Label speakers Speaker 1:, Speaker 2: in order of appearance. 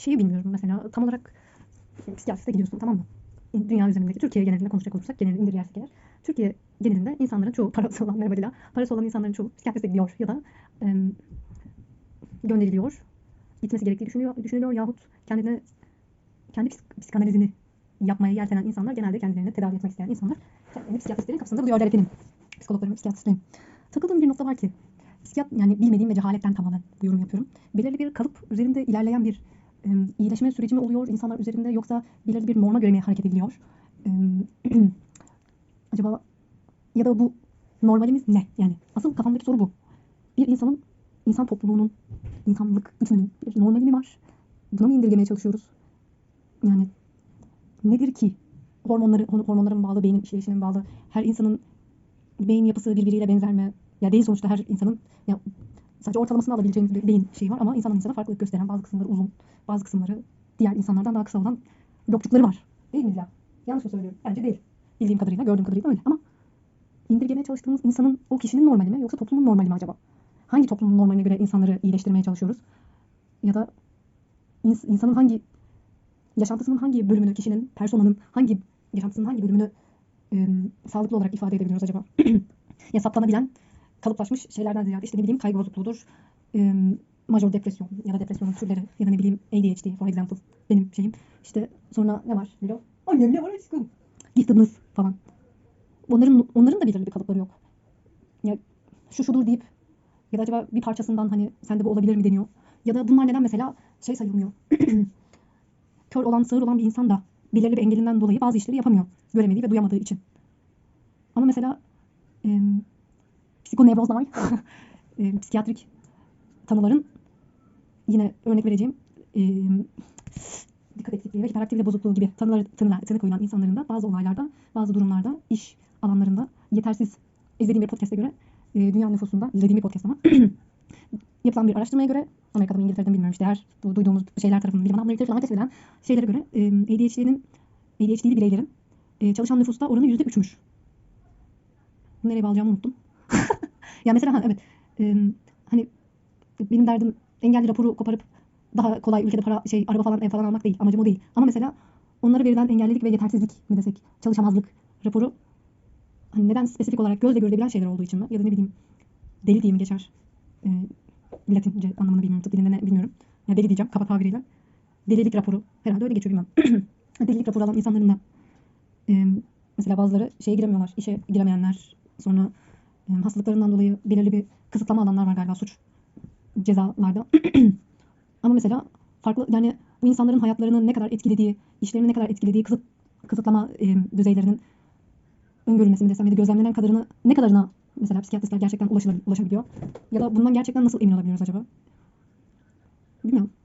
Speaker 1: şeyi bilmiyorum mesela tam olarak psikiyatriste gidiyorsun tamam mı? Dünya üzerindeki Türkiye genelinde konuşacak olursak genelini indirgersek eğer. Türkiye genelinde insanların çoğu parası olan merhaba parası olan insanların çoğu psikiyatriste gidiyor ya da em, gönderiliyor. Gitmesi gerektiği düşünüyor, düşünülüyor yahut kendine kendi psik- psikanalizini yapmaya yeltenen insanlar genelde kendilerini tedavi etmek isteyen insanlar kendilerini psikiyatristlerin kapısında buluyorlar efendim. Psikologlarım, psikiyatristlerim. Takıldığım bir nokta var ki psikiyat yani bilmediğim ve cehaletten tamamen bu yorum yapıyorum. Belirli bir kalıp üzerinde ilerleyen bir iyileşme süreci mi oluyor insanlar üzerinde yoksa belirli bir norma göre mi hareket ediliyor? Acaba ya da bu normalimiz ne? Yani asıl kafamdaki soru bu. Bir insanın, insan topluluğunun, insanlık bütününün bir normali mi var? Buna mı indirgemeye çalışıyoruz? Yani nedir ki? Hormonları, hor- hormonların bağlı, beynin işleyişinin bağlı. Her insanın beyin yapısı birbiriyle benzer mi? Ya değil sonuçta her insanın ya sadece ortalamasını alabileceğimiz bir beyin şeyi var ama insanın insana farklılık gösteren bazı kısımları uzun, bazı kısımları diğer insanlardan daha kısa olan lobcukları var. Değil mi Dila? Yanlış mı söylüyorum? Bence değil. Bildiğim kadarıyla, gördüğüm kadarıyla öyle ama indirgemeye çalıştığımız insanın o kişinin normali mi yoksa toplumun normali mi acaba? Hangi toplumun normaline göre insanları iyileştirmeye çalışıyoruz? Ya da ins- insanın hangi yaşantısının hangi bölümünü, kişinin, personanın hangi yaşantısının hangi bölümünü e, sağlıklı olarak ifade edebiliyoruz acaba? ya saptanabilen kalıplaşmış şeylerden ziyade işte ne bileyim kaygı bozukluğudur, e, major depresyon ya da depresyonun türleri ya da ne bileyim ADHD for example benim şeyim. İşte sonra ne var? Lilo? Annem ne var aşkım? Giftedness falan. Onların onların da belirli bir kalıpları yok. Ya şu şudur deyip ya da acaba bir parçasından hani sende bu olabilir mi deniyor. Ya da bunlar neden mesela şey sayılmıyor. Kör olan, sağır olan bir insan da belirli bir engelinden dolayı bazı işleri yapamıyor. Göremediği ve duyamadığı için. Ama mesela e, psikonevrozlar, e, psikiyatrik tanıların yine örnek vereceğim e, dikkat eksikliği ve hiperaktivite bozukluğu gibi tanılar, tanılar, tanı koyulan insanların da bazı olaylarda, bazı durumlarda, iş alanlarında yetersiz izlediğim bir podcast'e göre e, dünya nüfusunda, izlediğim bir podcast ama yapılan bir araştırmaya göre Amerika'da mı İngiltere'de mi bilmiyorum işte her duyduğumuz şeyler tarafından bilim adamları tarafından tespit edilen şeylere göre e, ADHD'nin ADHD'li bireylerin e, çalışan nüfusta oranı yüzde üçmüş. Bunu nereye bağlayacağımı unuttum. ya mesela ha, evet e, hani benim derdim engelli raporu koparıp daha kolay ülkede para şey araba falan ev falan almak değil. Amacım o değil. Ama mesela onlara verilen engellilik ve yetersizlik mi desek çalışamazlık raporu hani neden spesifik olarak gözle görülebilen şeyler olduğu için mi? Ya da ne bileyim deli diye mi geçer? E, Latince anlamını bilmiyorum. Tıp dilinde ne bilmiyorum. Ya deli diyeceğim kaba tabiriyle. Delilik raporu. Herhalde öyle geçiyor bilmem. Delilik raporu alan insanların da e, mesela bazıları şeye giremiyorlar. işe giremeyenler. Sonra hastalıklarından dolayı belirli bir kısıtlama alanlar var galiba suç cezalarda. Ama mesela farklı yani bu insanların hayatlarını ne kadar etkilediği, işlerini ne kadar etkilediği kısıt, kısıtlama e, düzeylerinin öngörülmesi mi desem ya da gözlemlenen kadarını ne kadarına mesela psikiyatristler gerçekten ulaşabiliyor? Ya da bundan gerçekten nasıl emin olabiliyoruz acaba? Bilmiyorum.